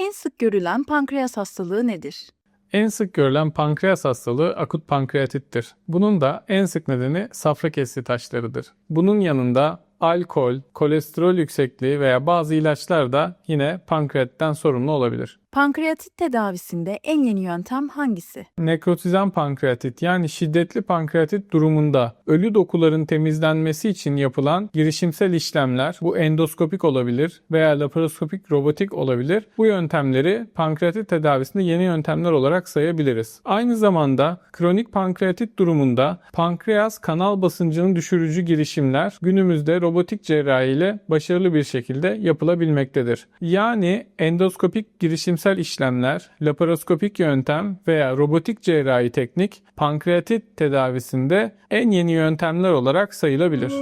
En sık görülen pankreas hastalığı nedir? En sık görülen pankreas hastalığı akut pankreatittir. Bunun da en sık nedeni safra kesti taşlarıdır. Bunun yanında alkol, kolesterol yüksekliği veya bazı ilaçlar da yine pankreatten sorumlu olabilir. Pankreatit tedavisinde en yeni yöntem hangisi? Nekrotizan pankreatit yani şiddetli pankreatit durumunda ölü dokuların temizlenmesi için yapılan girişimsel işlemler bu endoskopik olabilir veya laparoskopik robotik olabilir. Bu yöntemleri pankreatit tedavisinde yeni yöntemler olarak sayabiliriz. Aynı zamanda kronik pankreatit durumunda pankreas kanal basıncını düşürücü girişimler günümüzde robotik cerrahi ile başarılı bir şekilde yapılabilmektedir. Yani endoskopik girişimsel işlemler, laparoskopik yöntem veya robotik cerrahi teknik pankreatit tedavisinde en yeni yöntemler olarak sayılabilir.